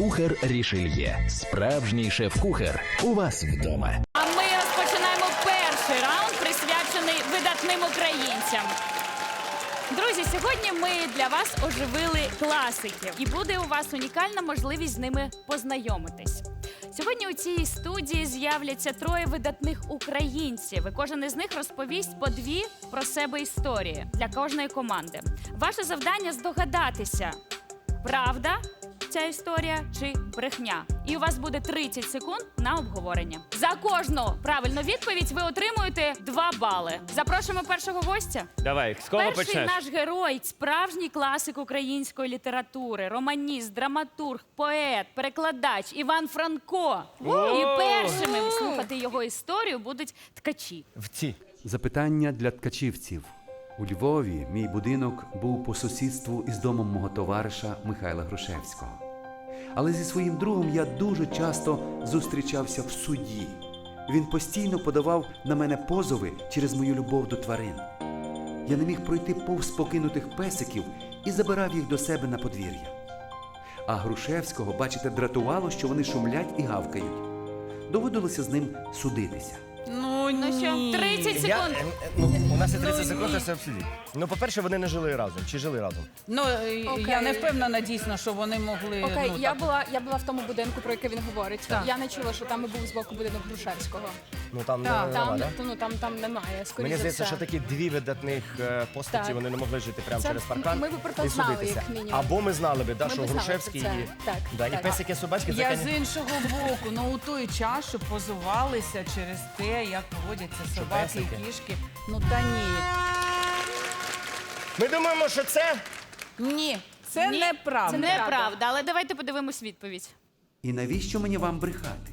Кухар Рішельє. Справжній шеф-кухар. У вас вдома. А ми розпочинаємо перший раунд, присвячений видатним українцям. Друзі, сьогодні ми для вас оживили класиків, і буде у вас унікальна можливість з ними познайомитись. Сьогодні у цій студії з'являться троє видатних українців. І кожен із них розповість по дві про себе історії для кожної команди. Ваше завдання здогадатися, правда ця історія чи брехня. І у вас буде 30 секунд на обговорення. За кожну правильну відповідь ви отримуєте 2 бали. Запрошуємо першого гостя. Давай, з кого Перший почнеш? наш герой, справжній класик української літератури, романіст, драматург, поет, перекладач Іван Франко. І першими слухати його історію будуть ткачі. В ці. Запитання для ткачівців. У Львові мій будинок був по сусідству із домом мого товариша Михайла Грушевського. Але зі своїм другом я дуже часто зустрічався в суді. Він постійно подавав на мене позови через мою любов до тварин. Я не міг пройти повз покинутих песиків і забирав їх до себе на подвір'я. А Грушевського, бачите, дратувало, що вони шумлять і гавкають. Доводилося з ним судитися. Ну, Ну що, ні. 30 секунд. е, е, ну, нас є 30 Ну, секунд, це все обсудіть. Ну, по-перше, вони не жили разом. Чи жили разом? Ну, е, Окей. я не впевнена дійсно, що вони могли. Окей, ну, я так. була я була в тому будинку, про який він говорить. Так. Я не чула, що там і був з боку будинок Грушевського. Ну там Так, не Там да? ну там там немає. Скоріше Мені здається, за що все. такі дві видатних е, постаті Так. вони не могли жити прямо Це через паркан. ми би про це і знали, судитися. як мінімум. Або ми знали би, да, Ми що би знали, Грушевський це- і, так, да, і так. песики собачки це Я з іншого боку, ну у той час, що позувалися через те, як поводяться собаки песики? і кішки. Ну та ні. Ми думаємо, що це Ні, це Ні, неправда. Це неправда, але давайте подивимось відповідь. І навіщо мені вам брехати?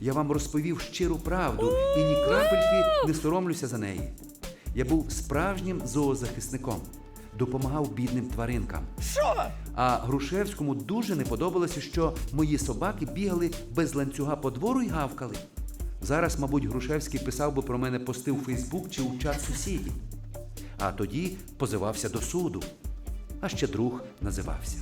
Я вам розповів щиру правду і ні крапельки не соромлюся за неї. Я був справжнім зоозахисником, допомагав бідним тваринкам. що? А Грушевському дуже не подобалося, що мої собаки бігали без ланцюга по двору і гавкали. Зараз, мабуть, Грушевський писав би про мене пости у Фейсбук чи у чат сусідів. А тоді позивався до суду. А ще друг називався.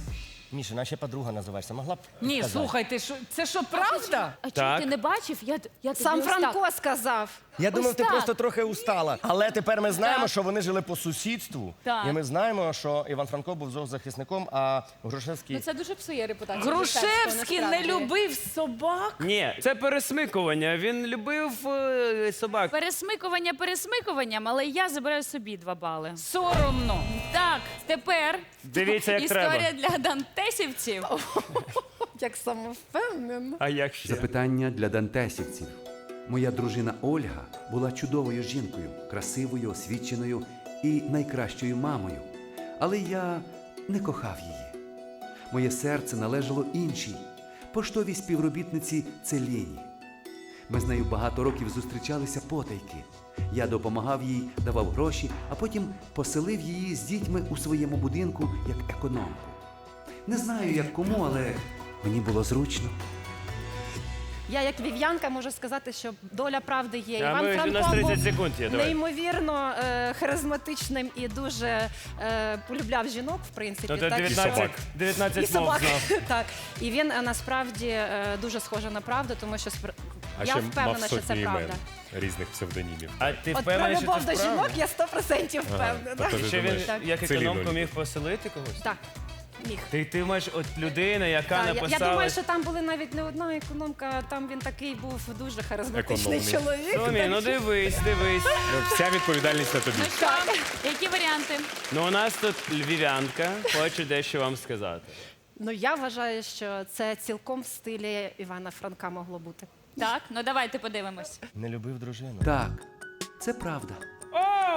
Міша, наче подруга називаєшся. Могла б Ні, сказати? слухайте, що це що правда? А чому Так. ти не бачив? Я, я тобі Сам ось так. Франко сказав. Я думав, ти так. просто трохи устала. Але тепер ми знаємо, Так. що вони жили по сусідству. Так. І ми знаємо, що Іван Франко був зоозахисником, а Грушевський. Ну це дуже псує репутацію. Грушевський не насправді. любив собак. Ні, це пересмикування. Він любив е, собак. Пересмикування пересмикуванням, але я забираю собі 2 бали. Соромно. Так, тепер Дивіться, як історія для дантесівців. Як самовпевнено. А як ще? Запитання для дантесівців. Моя дружина Ольга була чудовою жінкою, красивою, освіченою і найкращою мамою. Але я не кохав її. Моє серце належало іншій, поштовій співробітниці Целіні. Ми з нею багато років зустрічалися потайки. Я допомагав їй, давав гроші, а потім поселив її з дітьми у своєму будинку як економку. Не знаю, як кому, але мені було зручно. Я як вів'янка можу сказати, що доля правди є. А Іван ми- у нас Франко 30 був секунд є, давай. неймовірно е, харизматичним і дуже е, полюбляв жінок, в принципі. То так 19, що... 19 І мов собак. знав. так. І він е, насправді е, дуже схожий на правду, тому що спр... А я ще впевнена, мав що це сотні імен правда. різних псевдонімів. А ти От про впевнений, що любов це до справді? жінок я 100% впевнена. тобто ти Що він думаєш, Так. як економку міг поселити когось? Так, міг. Ти, ти маєш от людина, яка Так, я, написала. я думаю, що там були навіть не одна економка, там він такий був дуже харизматичний Економний. чоловік. Томі, ну дивись, дивись. Ну, Вся відповідальність на тобі. Ну що, які варіанти? Ну у нас тут львів'янка, хочу дещо вам сказати. Ну я вважаю, що це цілком в стилі Івана Франка могло бути. Так, ну давайте подивимось. Не любив дружину. Так, це правда.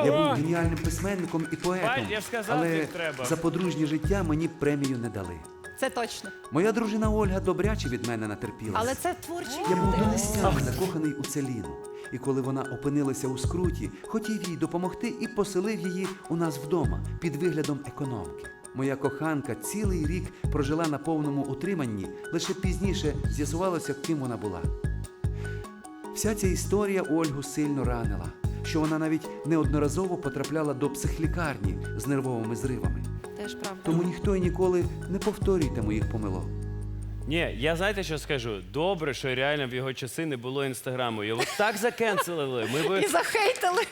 Я був геніальним письменником і поетом, я ж сказав, але треба. за подружнє життя мені премію не дали. Це точно. Моя дружина Ольга добряче від мене натерпілася. Але це творчі Я був люди. до закоханий у Целіну. І коли вона опинилася у скруті, хотів їй допомогти і поселив її у нас вдома під виглядом економки. Моя коханка цілий рік прожила на повному утриманні, лише пізніше з'ясувалося, ким вона була. Вся ця історія Ольгу сильно ранила, що вона навіть неодноразово потрапляла до психлікарні з нервовими зривами. Теж правда. Тому ніхто і ніколи не повторюйте моїх помилок. Ні, я знаєте, що скажу? Добре, що реально в його часи не було інстаграму. Його так закенселили. Ми би... І захейтили.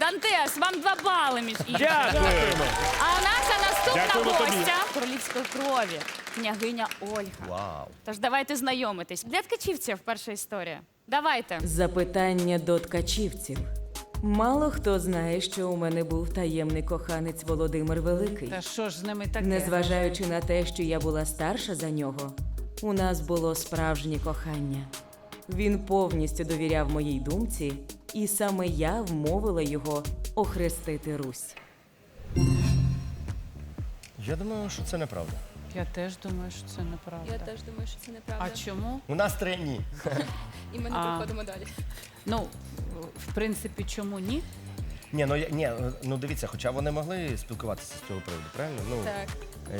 Дантес, вам два бали між іншим. Дякую. А наша наступна Дякуємо тобі. гостя королівської крові, княгиня Ольга. Вау. Тож давайте знайомитись. Для ткачівців перша історія. Давайте. Запитання до ткачівців. Мало хто знає, що у мене був таємний коханець Володимир Великий. Та що ж з ними таке? Незважаючи на те, що я була старша за нього, у нас було справжнє кохання. Він повністю довіряв моїй думці, і саме я вмовила його охрестити Русь. Я думаю, що це неправда. Я теж думаю, що це неправда. Я теж думаю, що це неправда. А чому? У нас три ні. І ми не А. проходимо далі. Ну, в принципі, чому ні? Ні, ну я- ні, ну дивіться, хоча вони могли спілкуватися з цього приводу, правильно? Ну Так.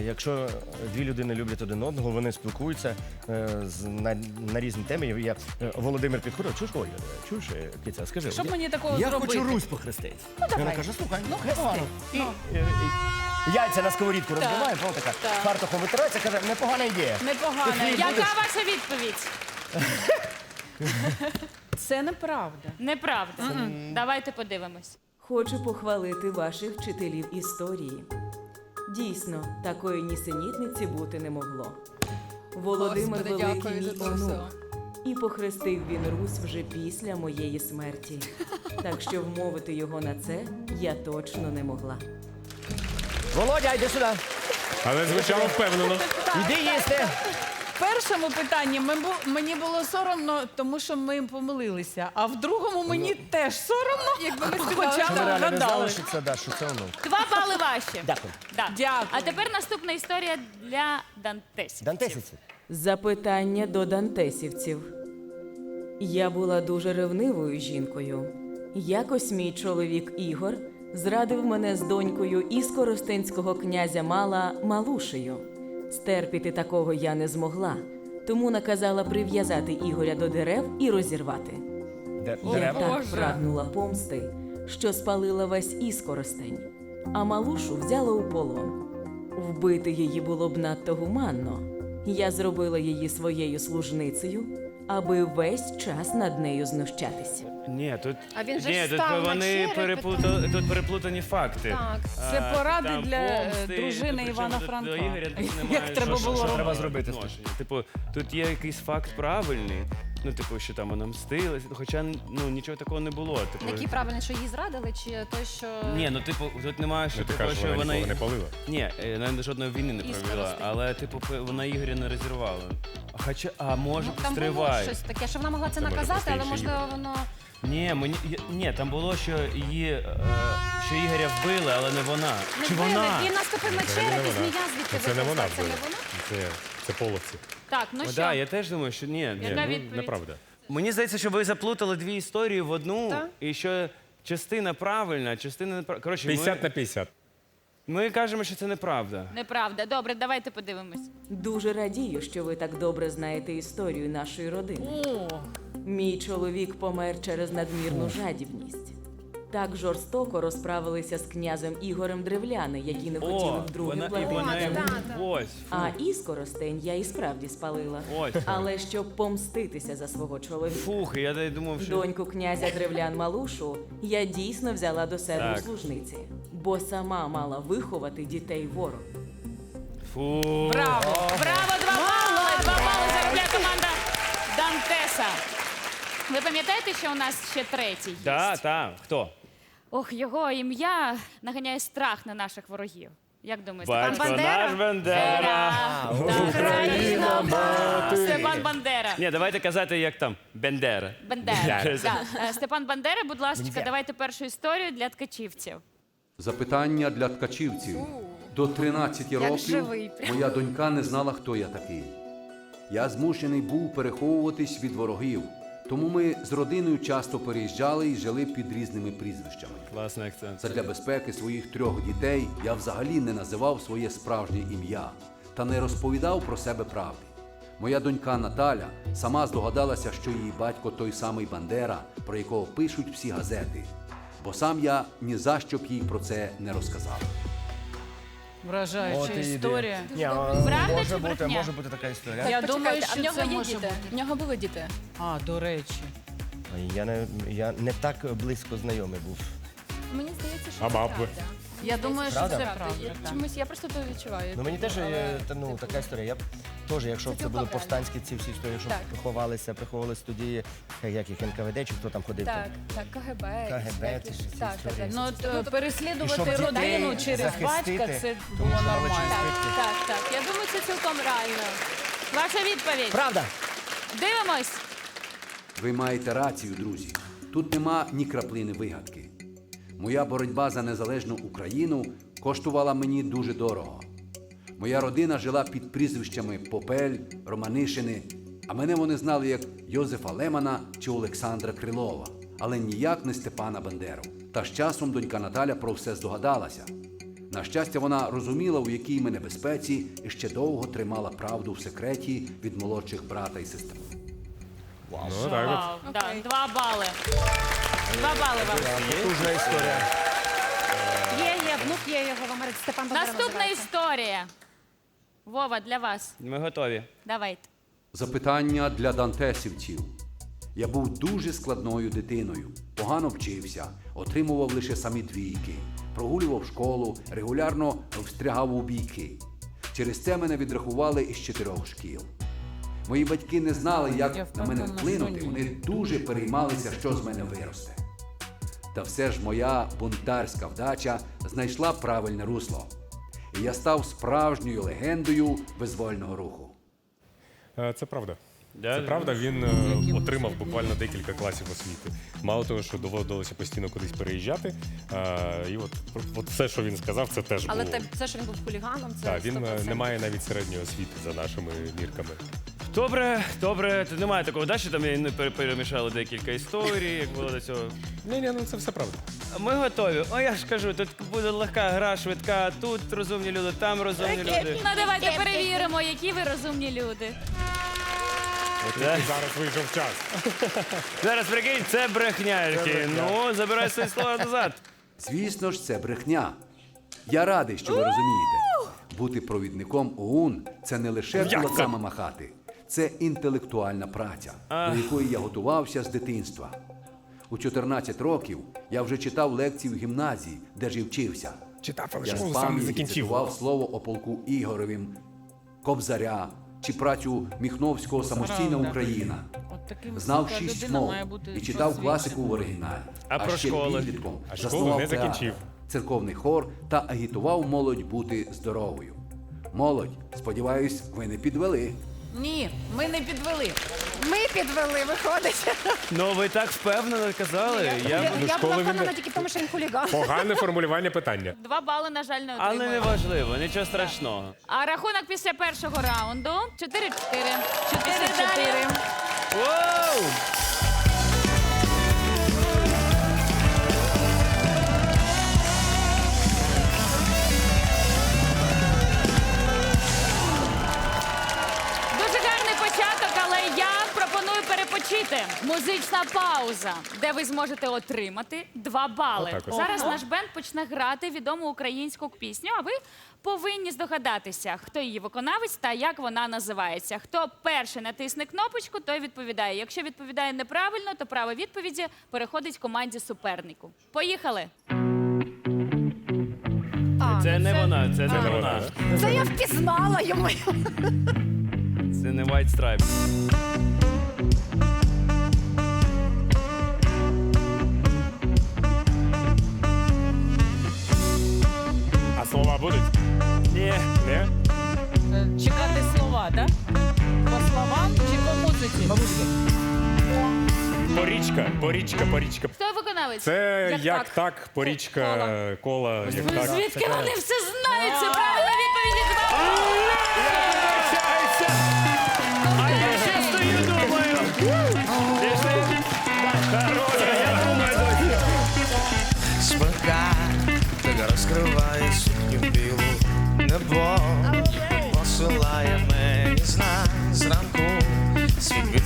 е, якщо дві людини люблять один одного, вони спілкуються е, з на, на різні теми. Я е, Володимир підходив, чуєш, Оля, чуєш, е, Киця, скажи. Щоб я- мені такого я зробити? хочу Русь похрестити. Ну, Вона каже, слухай, Ну, непогано. хрести. І, Ну. е, е, яйця на сковорідку розбиває, вона така фартухом витирається, каже, непогана ідея. Непогано. Яка ваша відповідь? Це неправда. Неправда. Давайте подивимось. Хочу похвалити ваших вчителів історії. Дійсно, такої нісенітниці бути не могло. Володимир Господи, Великий за мій це онук. все. І похрестив він Русь вже після моєї смерті. Так що вмовити його на це я точно не могла. Володя, йди сюди. Але звучало впевнено. Іди їсти. В першому питанні ми бу- мені було соромно, тому що ми помилилися. А в другому мені теж соромно, Якби ми хоча сказали, б реально не знали, вгадали. що це, да, що це онук. Два бали ваші. Дякую. Да. Дякую. А тепер наступна історія для Дантесів. Дантесівці. Запитання до дантесівців. Я була дуже ревнивою жінкою. Якось мій чоловік Ігор зрадив мене з донькою із коростенського князя Мала Малушею. Стерпіти такого я не змогла, тому наказала прив'язати Ігоря до дерев і розірвати. Де- Я так прагнула помсти, що спалила весь іскоростень, а малушу взяла у полон. Вбити її було б надто гуманно. Я зробила її своєю служницею, аби весь час над нею знущатися. Ні, тут, А він же ні, ж тут став на вони череп і переплутали, тут переплутані факти. Так. Це А, поради там для, е, помсти, дружини причому Івана тут Франка. До Ігоря тут Як треба що- було що робити. треба зробити? Типу, тут є якийсь факт правильний. Ну, типу, що там вона мстилась, хоча ну нічого такого не було. Типу, Який правильно, що її зрадили, чи той, що. ні, ну типу, тут немає що Ну, ти типу, кажеш, що вона вона не палила. Ні, е, вона жодної війни не провела, але типу п- вона Ігоря не розірвала. А хоча, а може, Ну, там було стривай. щось таке, що вона могла це Це може наказати, просто але інший можливо Ігор. воно. Ні, мені я- ні, там було, що її е, що Ігоря вбили, але не вона. Не Чи вбили, вона? Він наступив на Це не череп і вона. змія звідти Це не вона виповзла. Це не вона? Це, це половці. Так, ну що? да, я теж думаю, що ні. ні. Яка Ну, відповідь? неправда. Мені здається, що ви заплутали дві історії в одну, Так. і що частина правильна, частина неправильна. Коротше, 50 на ми, 50. ми кажемо, що це неправда. Неправда. Добре, давайте подивимось. Дуже радію, що ви так добре знаєте історію нашої родини. О, Мій чоловік помер через надмірну жадібність. Так жорстоко розправилися з князем Ігорем Древляни, які не хотіли О, вдруге вона і платити. вона так, йому- ось. фу, А іскоростень я і справді спалила. Ось. Але щоб помститися за свого чоловіка. Фух, я й думав, що Доньку князя Древлян Малушу я дійсно взяла до себе у Так. служниці, бо сама мала виховати дітей ворог. фу. браво! Браво, два бали! Два бали заробляє команда Дантеса. Ви пам'ятаєте, що у нас ще третій є? Так, так. Хто? Ох, його ім'я наганяє страх на наших ворогів. Як думаєте? Батько Бандера? наш Бендера. Україна мати! Степан Бандера. Ні, давайте казати, як там. Бендера. Бандера. Бендера. Да. Е, Степан Бандера, будь ласка, давайте першу історію для ткачівців. Запитання для ткачівців. До 13 Як років живий прям. моя донька не знала, хто я такий. Я змушений був переховуватись від ворогів, тому ми з родиною часто переїжджали і жили під різними прізвищами. Класний акцент. Задля безпеки своїх трьох дітей я взагалі не називав своє справжнє ім'я та не розповідав про себе правди. Моя донька Наталя сама здогадалася, що її батько той самий Бандера, про якого пишуть всі газети, бо сам я ні за що б їй про це не розказав. Вражаюча От і йди. історія. Ні, а, Правда чи може бути, брехня? може бути така історія. Я Почекайте, думаю, а в що нього це є може діти? бути. В нього були діти. А, до речі. Я не, я не так близько знайомий був. Мені здається, що А це правда. Я думаю, що Правда? це Правда. правда. Я так. Чомусь я просто то відчуваю. Ну мені теж та, ну, типу, така історія. Я б теж, якщо б Це це були повстанські ці всі історії, що Так. приховалися, приховувалися тоді, як їх НКВД, чи хто там ходив. Так, там. так, КГБ. КГБ, ці всі Так, так, історії. так. Ну, от, е, І переслідувати щоб дітей родину через захистити, батька це тому було що мали нормально. через- Так, так, так. Я думаю, це цілком реально. Ваша відповідь. Правда? Дивимось. Ви маєте рацію, друзі. Тут нема ні краплини вигадки. Моя боротьба за незалежну Україну коштувала мені дуже дорого. Моя родина жила під прізвищами Попель, Романишини, а мене вони знали як Йозефа Лемана чи Олександра Крилова, але ніяк не Степана Бандеру. Та з часом донька Наталя про все здогадалася. На щастя, вона розуміла, у якій ми небезпеці, і ще довго тримала правду в секреті від молодших брата і сестри. Ну, так. Вау, да, два бали. Два бали вам. Потужна історія. Є, є, внук є його в Америці. Степан Бандера Наступна називається. історія. Вова, для вас. Ми готові. Давайте. Запитання для дантесівців. Я був дуже складною дитиною, погано вчився, отримував лише самі двійки, прогулював школу, регулярно встрягав у бійки. через це мене відрахували із чотирьох шкіл. Мої батьки не знали, як на мене вплинути. Вони дуже переймалися, що з мене виросте. Та все ж моя бунтарська вдача знайшла правильне русло. І я став справжньою легендою визвольного руху. Е, Це правда. Це правда, він е, отримав буквально декілька класів освіти. Мало того, що доводилося постійно кудись переїжджати. е, І от, от все, що він сказав, це теж Але те, це, що він був хуліганом, це Так, він е, 100%. не має навіть середньої освіти за нашими мірками. Добре, добре. Тут немає такого, да, що там не пере- перемішали декілька історій, як було до цього. Ні, ні, ну це все правда. Ми готові. О, я ж кажу, тут буде легка гра, швидка. Тут розумні люди, там розумні люди. Ну давайте перевіримо, які ви розумні люди. От тільки зараз вийшов час. Зараз прикинь, це брехня. Я такий, Ну, забирай свої слова назад. Звісно ж, це брехня. Я радий, що ви розумієте. Бути провідником ОУН це не лише кулаками махати, це інтелектуальна праця, до якої я готувався з дитинства. У 14 років я вже читав лекції в гімназії, де ж і вчився. Читав, але Я з школу сам не закінчив. цитував слово о полку Ігоревім, Кобзаря чи працю Міхновського Самостійна. Україна. Знав шість мов і читав класику в оригіналі. А про ще школи? підлітком А школу заснував не театр, закінчив. церковний хор та агітував молодь бути здоровою. Молодь, сподіваюсь, ви не підвели. Ні, ми не підвели. Ми підвели, виходить. Ну, ви так впевнено казали. Я, Я... я, була школи він впевнена не- тільки в тому, що він хуліган. Погане формулювання питання. Два бали, на жаль, не Але отримали. не важливо, нічого страшного. А рахунок після першого раунду 4-4. 4 Чотири. Воу! Пропоную. Музична пауза, де ви зможете отримати два бали. Отак от. Зараз наш бенд почне грати відому українську пісню, а ви повинні здогадатися, хто її виконавець та як вона називається. Хто перший натисне кнопочку, той відповідає. Якщо відповідає неправильно, то право відповіді переходить команді супернику. Поїхали! А, Це не вона, це не не вона. вона. Це я впізнала йому. Це не White Stripes. Слова будуть? Ні. Ні? Е, Чекати слова, так? По словам чи по музиці? Порічка, порічка, порічка. Хто виконавець? Це Як як, так? так, порічка, кола, як так. Звідки вони все знають? Це правильна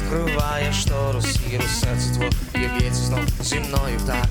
Открывая штору, сиру сердце твое, я ветер снова земною так.